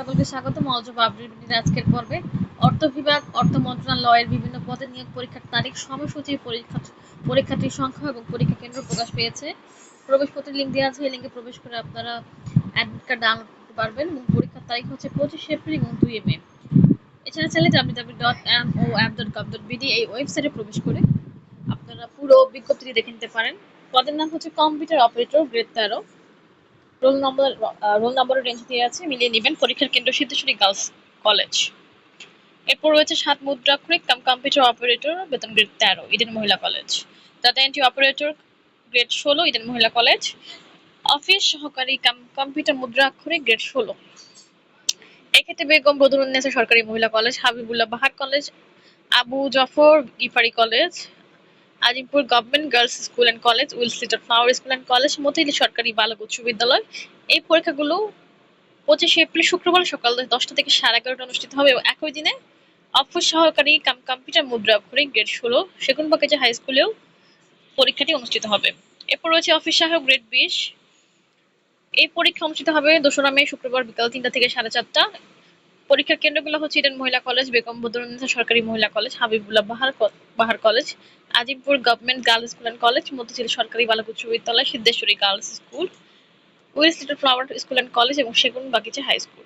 সকলকে স্বাগত মনোযোগ আপডেটের আজকের পর্বে অর্থ বিভাগ, অর্থ মন্ত্রণালয়ের বিভিন্ন পদে নিয়োগ পরীক্ষার তারিখ, সময়সূচি, পরীক্ষা, পরীক্ষার্থীর সংখ্যা এবং পরীক্ষা কেন্দ্র প্রকাশ পেয়েছে। প্রবেশপত্রের লিঙ্ক দেওয়া আছে, এই লিঙ্কে প্রবেশ করে আপনারা অ্যাডমিট কার্ড ডাউনলোড করতে পারবেন এবং পরীক্ষার তারিখ হচ্ছে পঁচিশে এপ্রিল এবং দুই মে। এছাড়া চাইলে W W dot M O app dot gov dot BD এই ওয়েবসাইটে প্রবেশ করে আপনারা পুরো বিজ্ঞপ্তিটি দেখে নিতে পারেন। পদের নাম হচ্ছে কম্পিউটার অপারেটর গ্রেড তেরো রোল নম্বর রোল নম্বরের রেঞ্জ দিয়ে আছে, মিলিয়ে নেবেন পরীক্ষার কেন্দ্র সিদ্ধেশ্বরী গার্লস কলেজ। এরপর রয়েছে সাত মুদ্রাক্ষরিক কাম কম্পিউটার অপারেটর, বেতন গ্রেড তেরো, ইডেন মহিলা college. Data entry operator grade ষোলো, ইডেন মহিলা কলেজ। অফিস সহকারী কাম কম্পিউটার মুদ্রাক্ষরিক গ্রেড ষোলো। এক্ষেত্রে বেগম বদরুন্নেসা সরকারি মহিলা college, Habibullah Bahar college, Abu Jafar Gifari college Azimpur government girls school and college Wills Little flower school and college মতিলি সরকারি বালক উচ্চ বিদ্যালয়। এই পরীক্ষাগুলো পঁচিশে এপ্রিল শুক্রবার সকাল দশটা থেকে সাড়ে এগারোটা অনুষ্ঠিত হবে এবং একই দিনে অফিস সহকারী কাম, কম্পিউটার মুদ্রা অক্ষরিক গ্রেড ষোলো সেগুন বাগিচা হাই স্কুলেও পরীক্ষাটি অনুষ্ঠিত হবে। এরপর রয়েছে অফিস সহায়ক গ্রেড বিশ। এই পরীক্ষা অনুষ্ঠিত হবে দোসরা মে শুক্রবার বিকাল তিনটা থেকে সাড়ে চারটা। পরীক্ষার কেন্দ্রগুলো হচ্ছে ইডেন মহিলা কলেজ, বেগম বদরুন্নেসা সরকারি মহিলা college, Habibullah Bahar Bahar college, Azimpur government girls school and college, Motijheel সরকারি বালক উচ্চ বিদ্যালয়, Siddheswari girls school, Wills Little flower school and college এবং সেগুন বাগিচা হাই স্কুল।